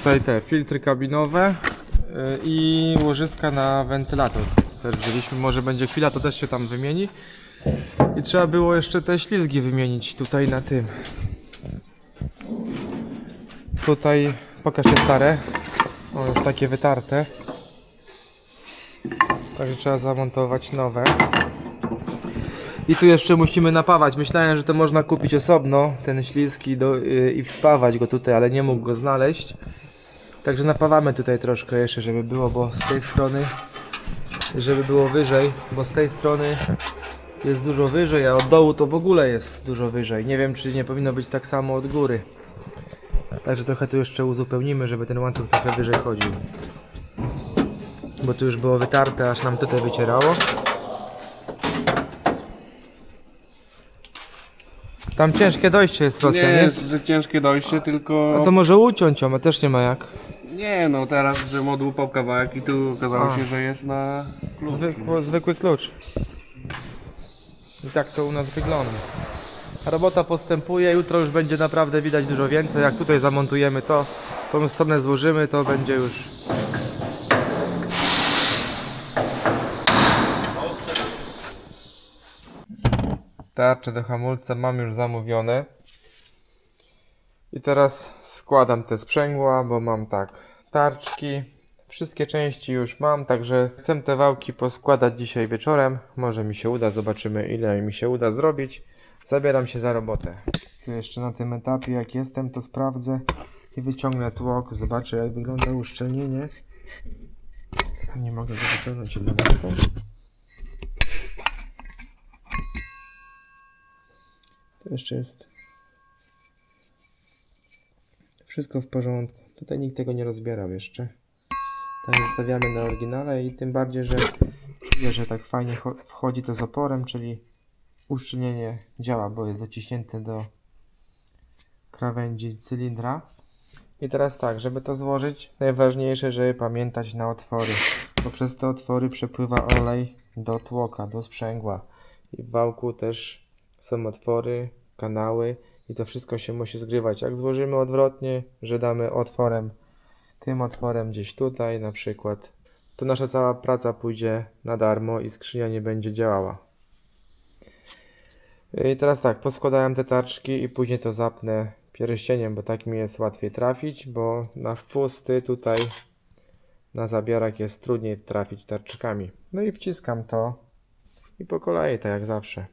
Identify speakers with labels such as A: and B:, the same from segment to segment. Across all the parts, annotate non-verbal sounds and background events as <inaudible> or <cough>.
A: Tutaj te filtry kabinowe y, i łożyska na wentylator. Też wzięliśmy, może będzie chwila, to też się tam wymieni. I trzeba było jeszcze te ślizgi wymienić tutaj na tym. Tutaj pokaż je stare. O, już takie wytarte. Także trzeba zamontować nowe. I tu jeszcze musimy napawać. Myślałem, że to można kupić osobno, ten śliski do, yy, i wspawać go tutaj, ale nie mógł go znaleźć. Także napawamy tutaj troszkę jeszcze, żeby było, bo z tej strony, żeby było wyżej, bo z tej strony jest dużo wyżej, a od dołu to w ogóle jest dużo wyżej. Nie wiem, czy nie powinno być tak samo od góry. Także trochę tu jeszcze uzupełnimy, żeby ten łańcuch trochę wyżej chodził. Bo tu już było wytarte, aż nam tutaj wycierało. Tam ciężkie dojście jest Rosja,
B: nie
A: nie?
B: że ciężkie dojście, tylko...
A: A to może uciąć ją, a też nie ma jak.
B: Nie no, teraz, że mod łupał kawałek i tu okazało
A: A.
B: się, że jest na klucz.
A: Zwykły, zwykły klucz. I tak to u nas wygląda. Robota postępuje, jutro już będzie naprawdę widać dużo więcej. Jak tutaj zamontujemy to, tą stronę złożymy, to będzie już. Tarcze do hamulca mam już zamówione. I teraz składam te sprzęgła, bo mam tak, tarczki, wszystkie części już mam, także chcę te wałki poskładać dzisiaj wieczorem. Może mi się uda, zobaczymy ile mi się uda zrobić. Zabieram się za robotę. Tu jeszcze na tym etapie, jak jestem, to sprawdzę i wyciągnę tłok, zobaczę jak wygląda uszczelnienie. Nie mogę go wyciągnąć jedną ręką. Jeszcze jest wszystko w porządku. Tutaj nikt tego nie rozbierał jeszcze. Tak zostawiamy na oryginale i tym bardziej, że czuję, że tak fajnie cho- wchodzi to z oporem, czyli uszczelnienie działa, bo jest dociśnięte do krawędzi cylindra. I teraz tak, żeby to złożyć, najważniejsze, żeby pamiętać na otwory, bo przez te otwory przepływa olej do tłoka, do sprzęgła. I w wałku też są otwory, kanały i to wszystko się musi zgrywać. Jak złożymy odwrotnie, że damy otworem, tym otworem gdzieś tutaj na przykład, to nasza cała praca pójdzie na darmo i skrzynia nie będzie działała. I teraz tak, poskładałem te tarczki i później to zapnę pierścieniem, bo tak mi jest łatwiej trafić, bo na wpusty tutaj na zabiorach jest trudniej trafić tarczykami. No i wciskam to i po kolei, tak jak zawsze.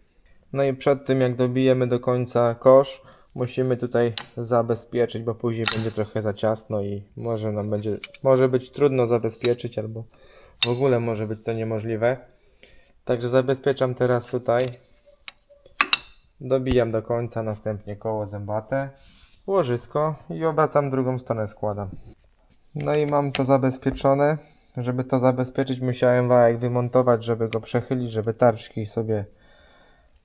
A: No i przed tym jak dobijemy do końca kosz, musimy tutaj zabezpieczyć, bo później będzie trochę za ciasno i może nam będzie, może być trudno zabezpieczyć, albo w ogóle może być to niemożliwe. Także zabezpieczam teraz tutaj. Dobijam do końca, następnie koło zębate, łożysko i obracam drugą stronę składam. No i mam to zabezpieczone. Żeby to zabezpieczyć musiałem wałek wymontować, żeby go przechylić, żeby tarczki sobie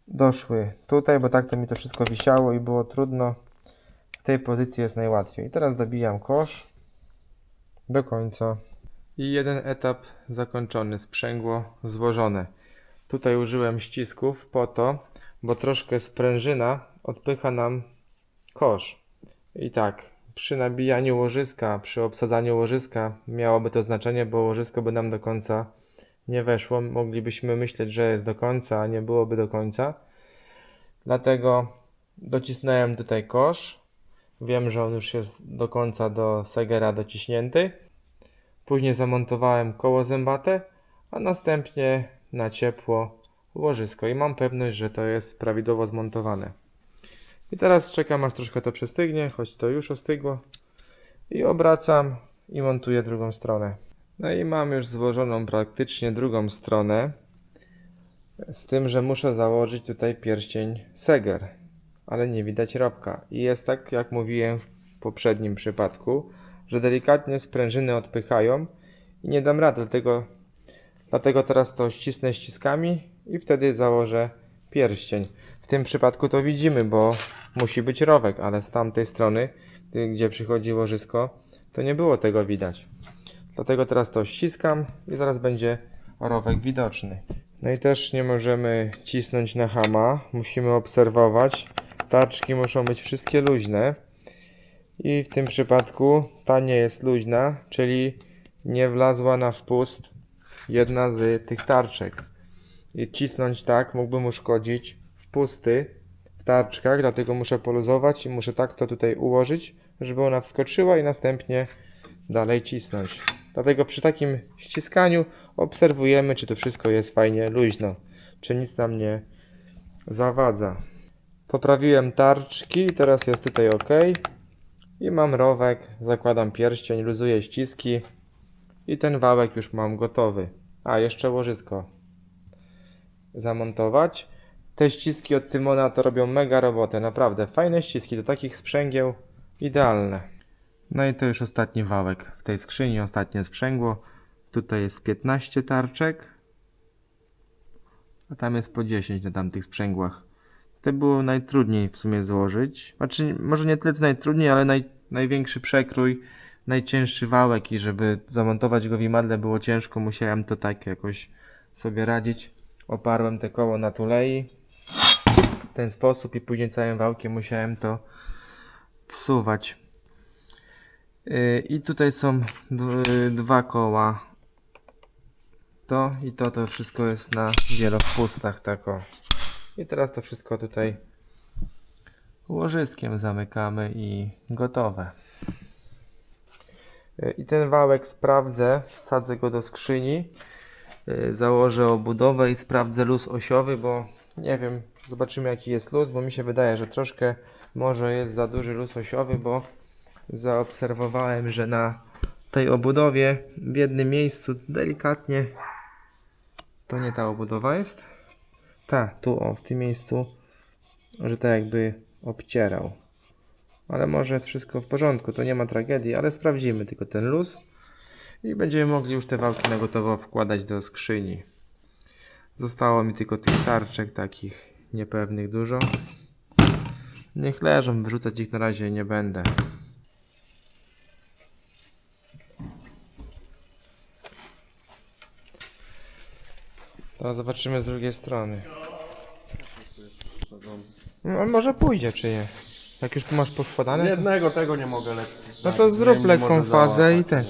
A: doszły tutaj, bo tak to mi to wszystko wisiało i było trudno. W tej pozycji jest najłatwiej. Teraz dobijam kosz do końca. I jeden etap zakończony, sprzęgło złożone. Tutaj użyłem ścisków po to, bo troszkę sprężyna odpycha nam kosz. I tak, przy nabijaniu łożyska, przy obsadzaniu łożyska miałoby to znaczenie, bo łożysko by nam do końca nie weszło. Moglibyśmy myśleć, że jest do końca, a nie byłoby do końca. Dlatego docisnąłem tutaj kosz. Wiem, że on już jest do końca do segera dociśnięty. Później zamontowałem koło zębate, a następnie na ciepło łożysko i mam pewność, że to jest prawidłowo zmontowane. I teraz czekam aż troszkę to przestygnie, choć to już ostygło. I obracam i montuję drugą stronę. No i mam już złożoną praktycznie drugą stronę. Z tym, że muszę założyć tutaj pierścień Seger, ale nie widać robka. I jest tak, jak mówiłem w poprzednim przypadku, że delikatnie sprężyny odpychają i nie dam rady, dlatego, dlatego teraz to ścisnę ściskami i wtedy założę pierścień. W tym przypadku to widzimy, bo musi być rowek, ale z tamtej strony, gdzie przychodzi łożysko, to nie było tego widać. Dlatego teraz to ściskam i zaraz będzie rowek widoczny. No i też nie możemy cisnąć na hama, musimy obserwować. Tarczki muszą być wszystkie luźne. I w tym przypadku ta nie jest luźna, czyli nie wlazła na wpust jedna z tych tarczek. I cisnąć tak mógłbym uszkodzić wpusty w tarczkach, dlatego muszę poluzować i muszę tak to tutaj ułożyć, żeby ona wskoczyła i następnie dalej cisnąć. Dlatego przy takim ściskaniu obserwujemy, czy to wszystko jest fajnie luźno, czy nic nam nie zawadza. Poprawiłem tarczki, teraz jest tutaj ok. I mam rowek, zakładam pierścień, luzuję ściski i ten wałek już mam gotowy. A, jeszcze łożysko zamontować. Te ściski od Tymona to robią mega robotę, naprawdę. Fajne ściski, do takich sprzęgieł idealne. No i to już ostatni wałek w tej skrzyni, ostatnie sprzęgło. Tutaj jest 15 tarczek, a tam jest po 10 na tamtych sprzęgłach. Te było najtrudniej w sumie złożyć. Znaczy, może nie tyle co najtrudniej, ale naj, największy przekrój, najcięższy wałek i żeby zamontować go w imadle było ciężko, musiałem to tak jakoś sobie radzić. Oparłem te koło na tulei w ten sposób i później całym wałkiem musiałem to wsuwać. Yy, I tutaj są dwa koła. To i to, to wszystko jest na wielowpustach, tak o. I teraz to wszystko tutaj łożyskiem zamykamy i gotowe. Yy, I ten wałek sprawdzę, wsadzę go do skrzyni, yy, założę obudowę i sprawdzę luz osiowy, bo nie wiem, zobaczymy jaki jest luz, bo mi się wydaje, że troszkę może jest za duży luz osiowy, bo zaobserwowałem, że na tej obudowie w jednym miejscu delikatnie to nie ta obudowa jest. Ta, tu o, w tym miejscu, że tak jakby obcierał. Ale może jest wszystko w porządku, to nie ma tragedii, ale sprawdzimy tylko ten luz i będziemy mogli już te wałki na gotowo wkładać do skrzyni. Zostało mi tylko tych tarczek takich niepewnych dużo. Niech leżą, wyrzucać ich na razie nie będę. To zobaczymy z drugiej strony. No, może pójdzie, czy nie? Jak już tu masz poskładane, to...
B: Jednego tego nie mogę lekko.
A: No to zrób lekką fazę i ten.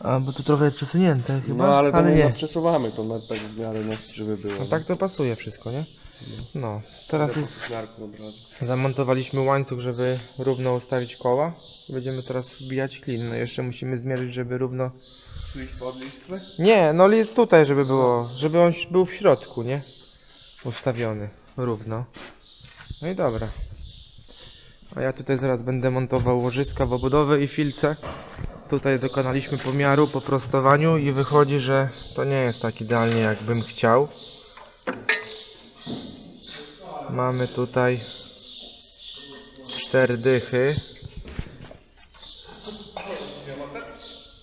A: A, bo tu trochę jest przesunięte chyba,
B: No ale, to
A: ale
B: nie.
A: nie.
B: przesuwamy to na tak w miarę, no, żeby było.
A: No tak to pasuje wszystko, nie? No, teraz już zamontowaliśmy łańcuch, żeby równo ustawić koła. Będziemy teraz wbijać klin. No jeszcze musimy zmierzyć, żeby równo...
B: List od listwy?
A: Nie, no li- tutaj, żeby było, żeby on był w środku, nie? Ustawiony równo. No i dobra. A ja tutaj zaraz będę montował łożyska w obudowę i filce. Tutaj dokonaliśmy pomiaru po prostowaniu i wychodzi, że to nie jest tak idealnie jak bym chciał. Mamy tutaj cztery dychy.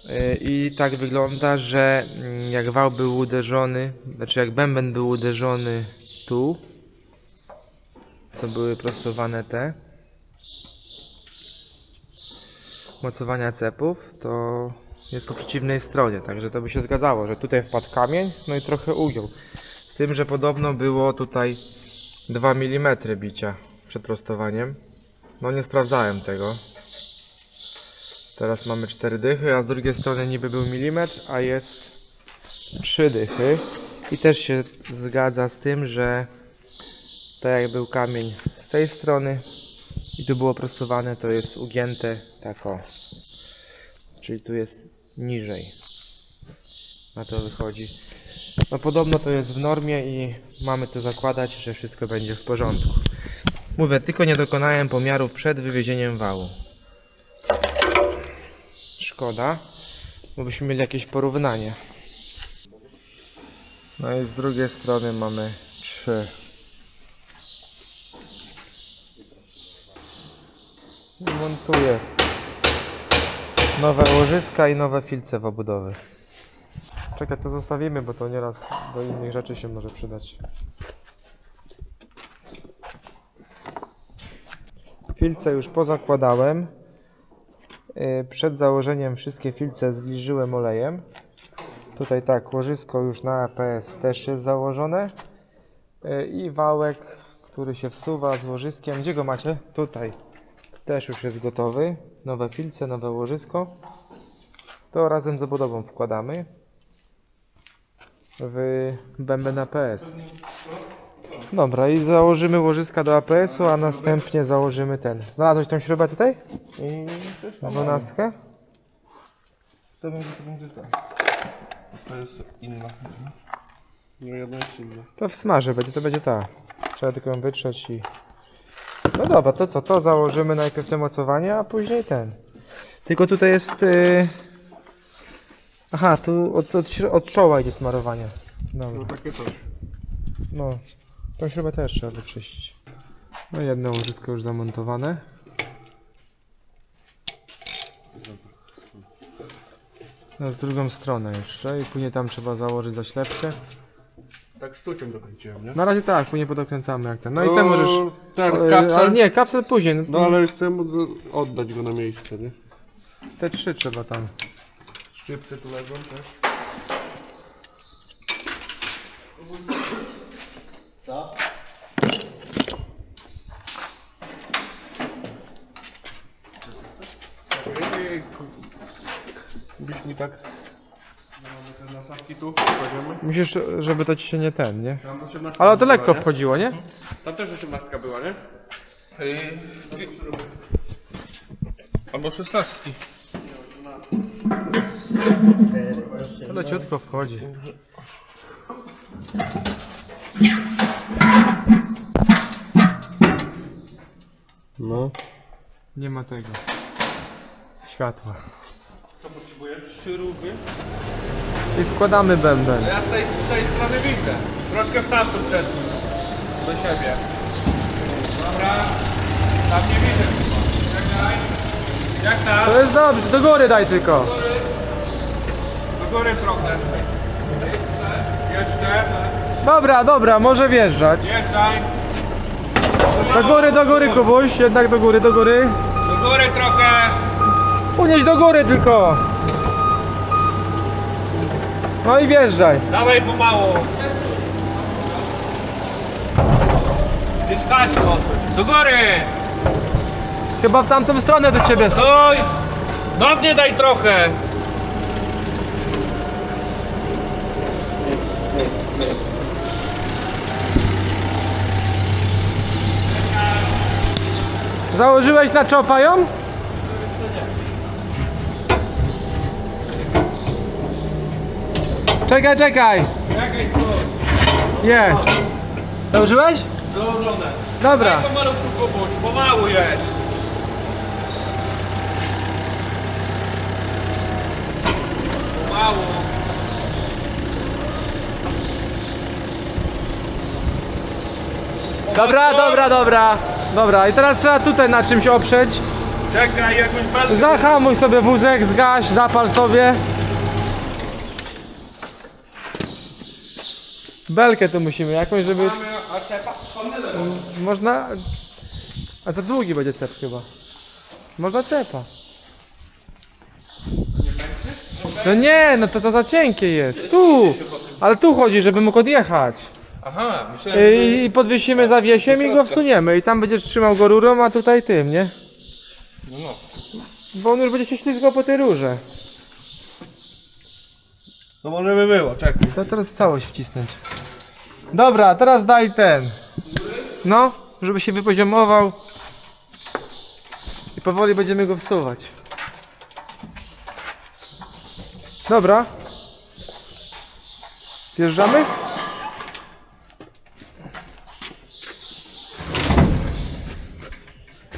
A: Yy, I tak wygląda, że mm, jak wał był uderzony, znaczy jak bęben był uderzony tu, co były prostowane te mocowania cepów, to jest po przeciwnej stronie, także to by się zgadzało, że tutaj wpadł kamień, no i trochę ugiął. Z tym, że podobno było tutaj 2 mm bicia przed prostowaniem. No nie sprawdzałem tego. Teraz mamy 4 dychy, a z drugiej strony niby był milimetr, a jest 3 dychy. I też się zgadza z tym, że tak jak był kamień z tej strony i tu było prostowane, to jest ugięte tak o. Czyli tu jest niżej. Na to wychodzi. No podobno to jest w normie i mamy to zakładać, że wszystko będzie w porządku. Mówię, tylko nie dokonałem pomiarów przed wywiezieniem wału. Szkoda, bo byśmy mieli jakieś porównanie. No i z drugiej strony mamy trzy. I Montuję nowe łożyska i nowe filce w obudowy. Czekaj, to zostawimy, bo to nieraz do innych rzeczy się może przydać. Filce już pozakładałem. Yy, Przed założeniem wszystkie filce zwilżyłem olejem. Tutaj tak, łożysko już na APS też jest założone. Yy, I wałek, który się wsuwa z łożyskiem. Gdzie go macie? Tutaj. Też już jest gotowy. Nowe filce, nowe łożysko. To razem z obudową wkładamy w bęben APS. Dobra, i założymy łożyska do APS-u, a następnie założymy ten. Znalazłeś tą śrubę tutaj?
B: I coś
A: Na dwunastkę?
B: Stawiam, że to będzie tak. To jest inna. No jedna jest inna.
A: To w smaży będzie, to będzie ta. Trzeba tylko ją wytrzeć i... No dobra, to co? To założymy najpierw te mocowanie, a później ten. Tylko tutaj jest... Yy... Aha, tu od, od, śro- od czoła idzie smarowanie.
B: No
A: Dobra,
B: takie coś.
A: no. Tą śrubę też trzeba wyczyścić. No jedno łożysko już zamontowane. No z drugą stronę jeszcze i później tam trzeba założyć zaślepkę.
B: Tak szczuciem dokręciłem, nie?
A: Na razie tak, później podokręcamy jak ten. No i ten możesz...
B: Ten
A: E,
B: kapsel.
A: Ale nie, kapsel później. No,
B: No ale chcę mu oddać go na miejsce, nie?
A: Te trzy trzeba tam.
B: Szczypce tu leżą też. Byś mi tak... Mamy te nasawki tu, kładziemy.
A: Musisz, żeby to ci się nie ten, nie?
B: Tam 18
A: Ale to
B: była,
A: lekko
B: nie?
A: wchodziło, nie?
B: Tam też 18 była, nie? Albo 16.
A: To leciutko wchodzi.
B: No.
A: Nie ma tego. Światła.
B: To potrzebujesz śruby?
A: I wkładamy bęben.
B: Ja z tej, z tej strony widzę. Troszkę w tamtą przesuń. Do siebie. Dobra. Tam nie widzę. Czekaj. Jak tam?
A: To jest dobrze, do góry daj tylko.
B: Do góry trochę. Jeszcze.
A: Dobra, dobra, może wjeżdżać.
B: Wjeżdżaj.
A: Do góry, do góry, Kubuś. Jednak do góry, do góry.
B: Do góry trochę.
A: Unieś do góry tylko. No i wjeżdżaj.
B: Dawaj pomału. Idź Kasiu, Do góry.
A: Chyba w tamtą stronę do ciebie.
B: Stój. Do mnie daj trochę.
A: Założyłeś na czopa ją? Czekaj, czekaj.
B: Czekaj.
A: Jest. Założyłeś? Dobra.
B: Kubuś, pomału jedź.
A: Dobra, dobra, dobra. Dobra, i teraz trzeba tutaj na czymś oprzeć.
B: Czekaj, jakąś belkę.
A: Zahamuj sobie wózek, zgaś, zapal sobie. Belkę tu musimy jakąś, żeby
B: a
A: można... A za długi będzie cep chyba. Można cepa. No nie, no to to za cienkie jest. Tu! Ale tu chodzi, żeby mógł odjechać.
B: Aha, myślałem,
A: I, i podwiesimy zawiesiem i go wsuniemy. I tam będziesz trzymał go rurą, a tutaj tym, nie?
B: No, no.
A: Bo on już będzie się ślizgał po tej rurze.
B: To może by było, czekaj.
A: To teraz całość wcisnąć. Dobra, teraz daj ten. No, żeby się wypoziomował. I powoli będziemy go wsuwać. Dobra. Wjeżdżamy?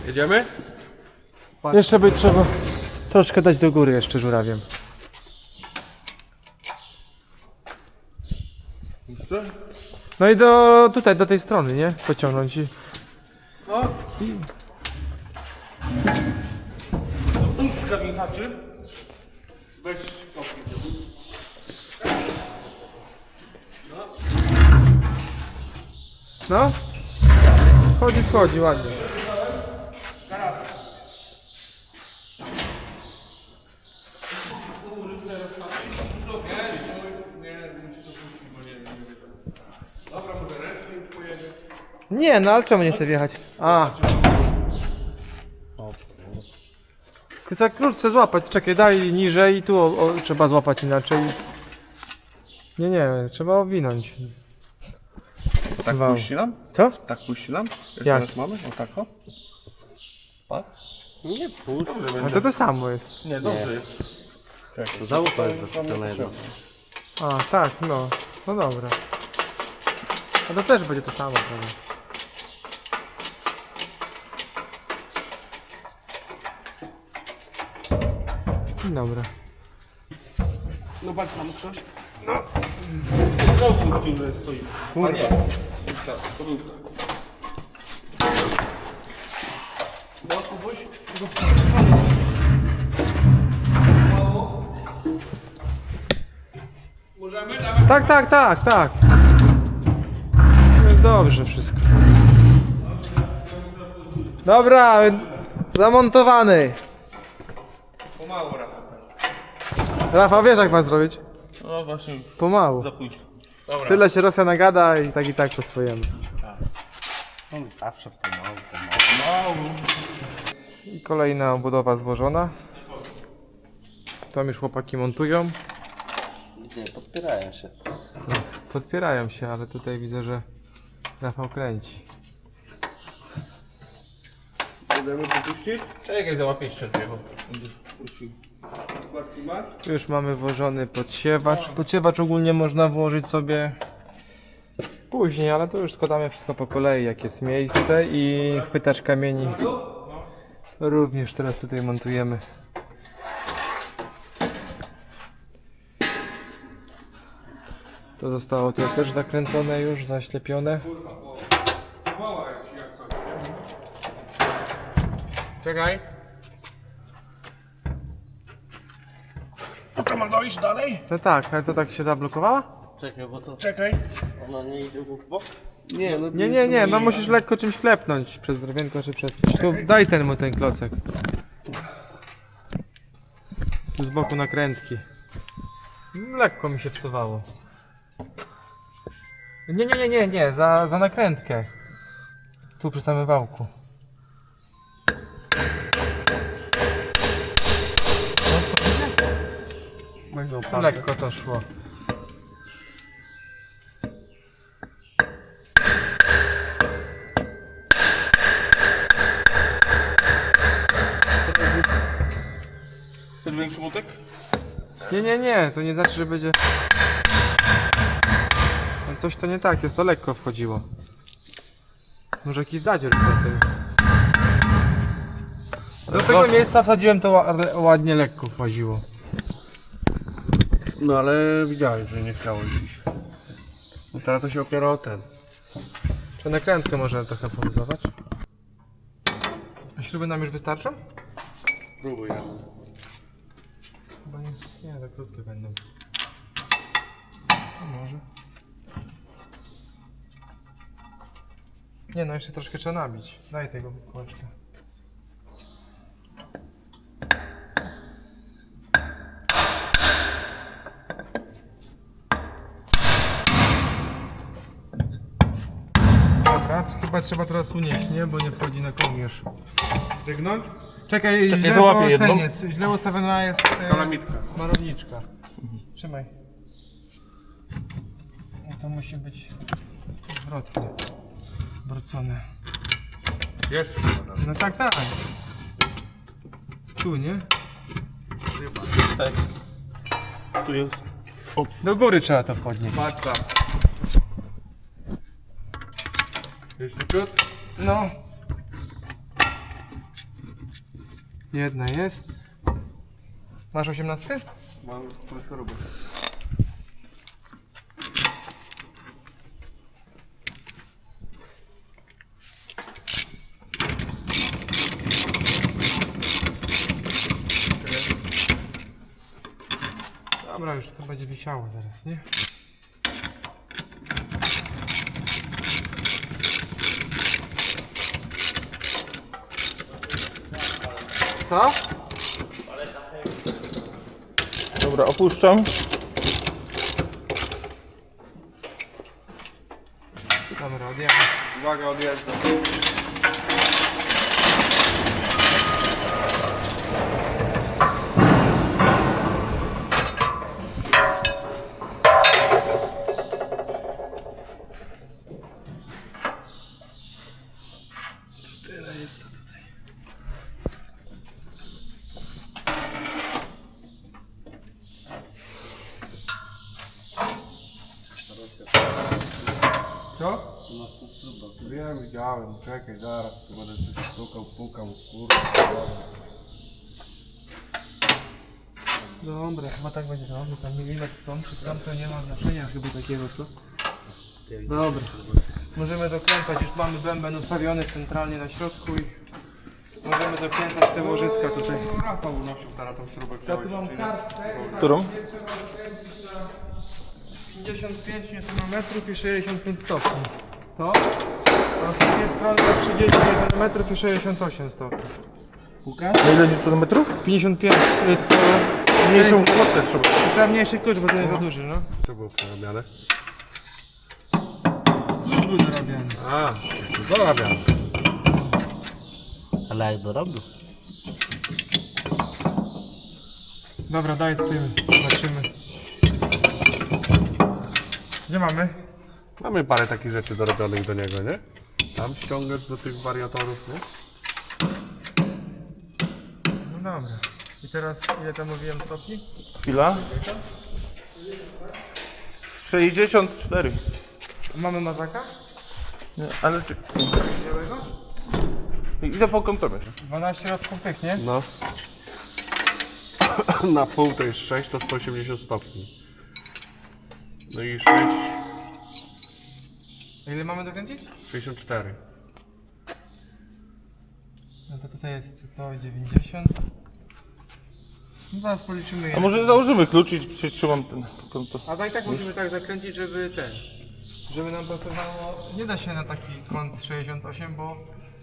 B: Jedziemy?
A: Jeszcze by trzeba troszkę dać do góry jeszcze żurawiem.
B: Jeszcze?
A: No i do tutaj, do tej strony, nie? Pociągnąć i...
B: No. Puszka mi haczy. Weź kopki.
A: No. Wchodzi, wchodzi, ładnie.
B: Dobra, może ręcznie już pojedzie.
A: Nie, no ale czemu nie chce wjechać? A.
C: O,
A: Za krótce złapać, czekaj, daj niżej i tu o, o, trzeba złapać inaczej. Nie, nie, trzeba owinąć.
C: tak
A: Wow.
C: puści nam?
A: Co?
C: Tak puści nam? Jak,
A: Jak?
C: teraz mamy? O tak o? Patrz. Nie puść.
A: No to to samo jest.
C: Nie, dobrze jest. Czekaj,
D: to jest zapisane jedno.
A: A, tak, no. No dobra. A to też będzie to samo pewnie. Dobra.
C: No patrz tam ktoś. No. Znowu w dziurze stoi.
A: Kurwa.
C: Tak, podłówka. No, Kubuś?
B: Możemy? Damy
A: Tak, tak, tak, tak. Jest dobrze wszystko. Dobra, zamontowany.
B: pomału Rafał.
A: Rafał, wiesz jak ma zrobić?
C: No właśnie,
A: Pomału.
C: za późno.
B: Dobra.
A: Tyle się Rosja nagada i tak i tak po swojemu.
D: On zawsze pomału, pomału.
A: I kolejna obudowa złożona. Tam już chłopaki montują.
D: Gdzie? Podpierają się.
A: Podpierają się, ale tutaj widzę, że Rafał kręci.
B: Czekaj, załapię jeszcze drzewo.
C: Puścił. Kładki masz?
A: Tu już mamy włożony podsiewacz. Podsiewacz ogólnie można włożyć sobie później, ale to już składamy wszystko po kolei, jak jest miejsce i chwytacz kamieni. Również teraz tutaj montujemy. To zostało tutaj też zakręcone już, zaślepione.
B: Czekaj. A to ma dojść dalej?
A: No tak, ale to tak się zablokowała?
D: Czekaj, bo to
B: Czekaj.
D: ona nie idzie w bok.
C: Nie, no
A: Nie, nie, nie, no musisz lekko czymś klepnąć przez drewienko czy przez coś. Tu daj ten mu ten klocek. Tu z boku nakrętki. Lekko mi się wsuwało. Nie, nie, nie, nie, nie, za, za nakrętkę. Tu przy samym wałku. Mocno idzie?
C: Będą
A: Tu lekko to szło.
C: Chcesz większy młotek?
A: Nie, nie, nie, to nie znaczy, że będzie... No Coś to nie tak, jest to lekko wchodziło. Może jakiś zadziór w tym. Do tego miejsca wsadziłem to ła- ładnie lekko wchodziło.
C: No ale widziałeś, że nie chciało iść. No teraz to się opiera o ten.
A: Czy nakrętkę można trochę poluzować? A śruby nam już wystarczą?
C: Próbuj.
A: Chyba nie, nie, za krótkie będą. A może. Nie no, jeszcze troszkę trzeba nabić. Daj tego kółeczka. Trzeba teraz unieść, nie? Bo nie wchodzi na kołnierz.
B: Stygnąć?
A: Czekaj,
C: Czekaj,
A: źle,
C: załapię
A: bo
C: jedną.
A: ten jest, źle ustawiona jest e,
B: Kalamitka.
A: smarowniczka. Trzymaj. I to musi być odwrotnie. Obrócone.
B: Jeszcze.
A: No tak, tak. Tu, nie?
C: Tak. Tu jest.
A: Do góry trzeba to podnieść.
B: Patrz tam. Jeszcze ciut.
A: No. Jedna jest. Masz 18?
C: Mam trochę roboty.
A: Dobra, już to będzie wisiało zaraz, nie? Co?
C: Dobra, opuszczam.
A: Dobra, odjechać.
B: Uwaga, odjeżdżam.
A: Chyba tak będzie dobrze. Tam milimetr w tą czy w tamto nie ma znaczenia chyba takiego, co? Dobra. Możemy dokręcać, już mamy bęben ustawiony centralnie na środku i możemy dokręcać te łożyska tutaj.
B: No, Rafał unosił teraz tą śrubę.
A: Ja tu mam kartkę.
C: Którą?
A: 55 Nm i 65 stopni. To? A z drugiej strony na 30 Nm i 68 stopni.
C: Na ile newtonmetrów?
A: 55 y, to
C: Mniejszą kłopkę trzeba.
A: trzeba mniejszy klucz, bo to jest za duży, no.
B: Co było porabiane?
A: Klucz był dorabiany.
B: A, to dorabiam.
D: Ale jak dorobił?
A: Dobra, daj tym, zobaczymy. Gdzie mamy?
B: Mamy parę takich rzeczy dorobionych do niego, nie? Tam ściągać do tych wariatorów, nie?
A: No dobra. I teraz ile tam mówiłem stopni?
C: Chwila. 64.
A: Mamy mazaka?
C: Nie, ale czy...
A: Białego?
C: Ile po kątowie?
A: 12 środków tych, nie?
B: No. <coughs> Na pół to jest 6, to 180 stopni. No i 6,
A: A ile mamy dokręcić?
B: 64.
A: No to tutaj jest 190. No zaraz policzymy je.
C: A może założymy klucz i przytrzymam ten konto.
A: A tak i tak musimy tak zakręcić, żeby ten, żeby nam pasowało. Nie da się na taki kąt 68, bo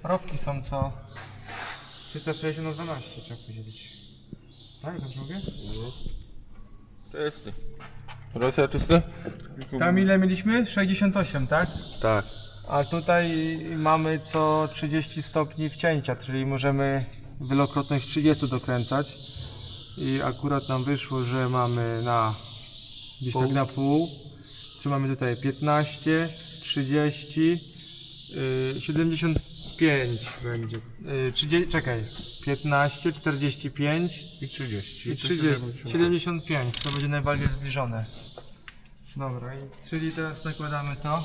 A: rowki są co 360 na 12 trzeba podzielić. Tak, dobrze mówię?
C: Czysty. Rosja czysty?
A: Tam ile mieliśmy? 68, tak?
B: Tak.
A: A tutaj mamy co 30 stopni wcięcia, czyli możemy wielokrotność 30 dokręcać. I akurat nam wyszło, że mamy na gdzieś tak na pół. Czy mamy tutaj 15, 30, yy, 75 będzie. Yy, 30, czekaj, 15, 45
B: I 30.
A: i 30, 75, to będzie najbardziej zbliżone. Dobra, i, czyli teraz nakładamy to.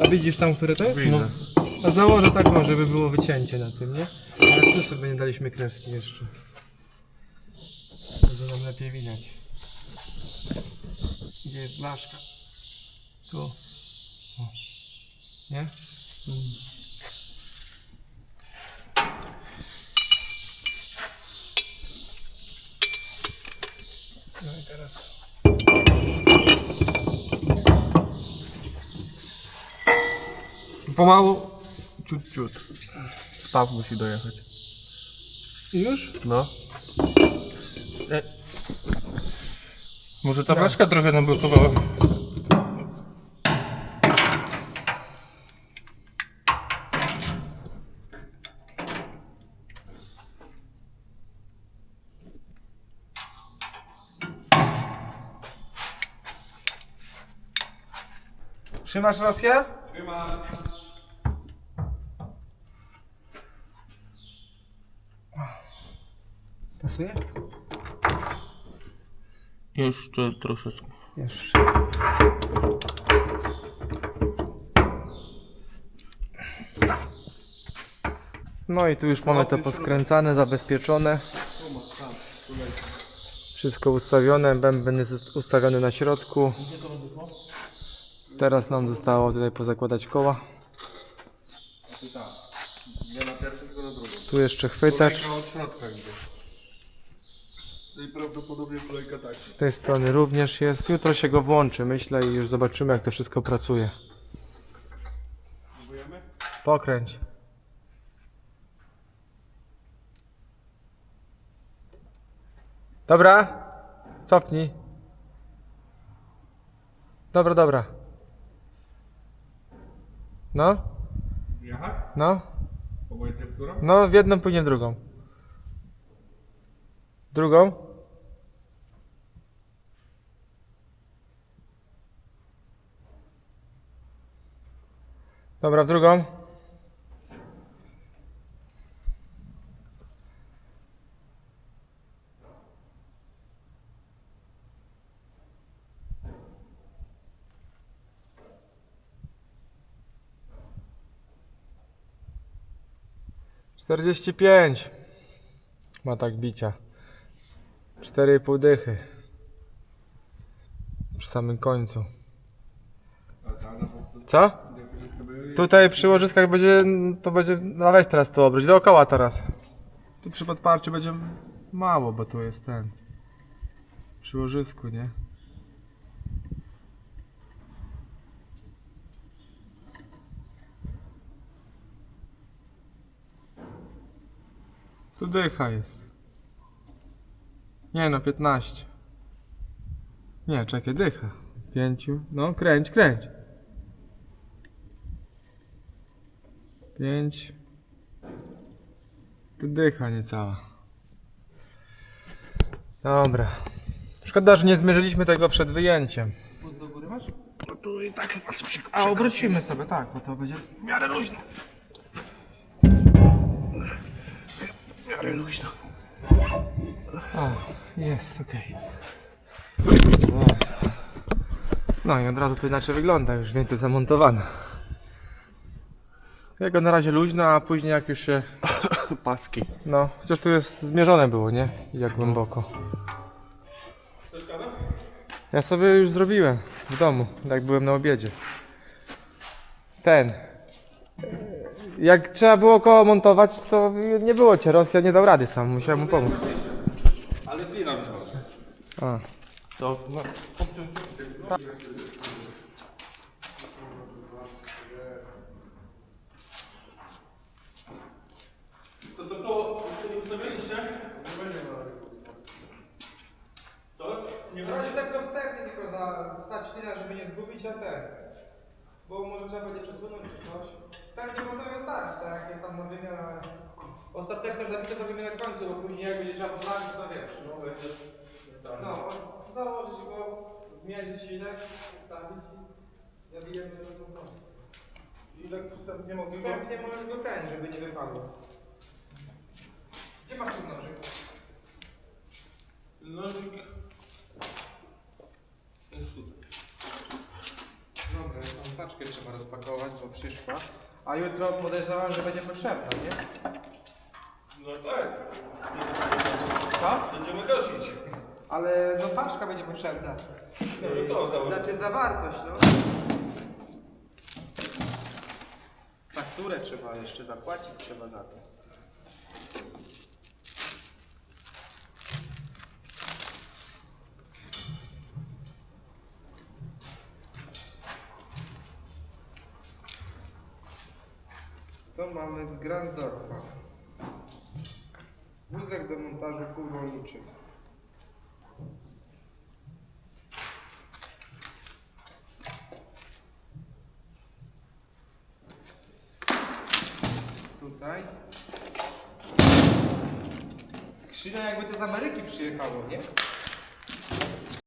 A: A widzisz tam, które to jest?
B: Widzę.
A: A założę taką, żeby było wycięcie na tym, nie? Ale tu sobie nie daliśmy kreski jeszcze. Będzie nam lepiej widać. Gdzie jest blaszka? Tu. O. Nie? No i teraz.
B: Pomału. Ciut, ciut. Spaw musi dojechać.
A: Już?
B: No.
C: Może ta blaszka trochę nam blokowała.
A: Trzymasz Rosję?
C: Jeszcze troszeczkę.
A: Jeszcze. No i tu już mamy to poskręcane, zabezpieczone. Wszystko ustawione, bęben jest ustawiony na środku. Teraz nam zostało tutaj pozakładać koła. Tu jeszcze chwytacz.
B: Prawdopodobnie kolejka tak.
A: Z tej strony również jest. Jutro się go włączy, myślę, i już zobaczymy jak to wszystko pracuje.
B: Próbujemy?
A: Pokręć. Dobra. Cofnij. Dobra, dobra. No,
B: Jechać?
A: no.
B: Obojętnie?
A: No, w jedną później w drugą. Drugą? Dobra, w drugą. Czterdzieści pięć ma tak bicia. 4,5 dychy. Przy samym końcu. Co? Tutaj przy łożyskach będzie, to będzie, no weź teraz to obróć, dookoła teraz. Tu przy podparciu będzie mało, bo tu jest ten. Przy łożysku, nie? Tu dycha jest. Nie no, 15. Nie, czekaj, dycha. Pięciu. No, kręć, kręć. Pięć. Tu dycha niecała. Dobra. Szkoda, że nie zmierzyliśmy tego przed wyjęciem.
C: Do góry masz? No tu i tak chyba
A: A obrócimy sobie, tak, bo to będzie
C: w miarę luźno. W miarę luźno.
A: O, jest, okej. No. No i od razu to inaczej wygląda, już więcej zamontowane. Jego na razie luźno, a później jak już się... <coughs>
C: Paski.
A: No, chociaż tu jest zmierzone było, nie? Jak głęboko. Ja sobie już zrobiłem w domu, jak byłem na obiedzie. Ten. Jak trzeba było koło montować, to nie było cię, Rosja nie dał rady sam, musiałem mu pomóc.
B: Ale wina wziął.
A: A.
B: To, no.
C: To to koło jeszcze nie ustawiliście? To nie
E: Na razie tylko wstępnie, tylko za wstać chwilę, żeby nie zgubić, a ten. Bo może trzeba będzie przesunąć czy coś. Wstępnie można wystawić, tak jak jest tam na wymianę. Ostateczne zabicie zrobimy na końcu, bo później jak będzie trzeba poprawić, to wiesz. No, będzie... no założyć go, zmierzyć ile, ustawić i zabijemy do znowu.
C: I tak wstępnie mogę go...
E: Wstępnie możesz go ten, żeby nie wypadło. Gdzie masz ten nożyk?
C: Nożyk... Jest tutaj.
E: Dobra, tą paczkę trzeba rozpakować, bo przyszła. A jutro podejrzewam, że będzie potrzebna, nie?
C: No tak.
E: Co?
C: Będziemy gasić.
E: Ale no paczka będzie potrzebna.
C: No to założę.
E: Znaczy zawartość, no. Fakturę trzeba jeszcze zapłacić, trzeba za to. To mamy z Gransdorfa. Wózek do montażu kół rolniczych. Tutaj. Skrzynia jakby to z Ameryki przyjechało, nie?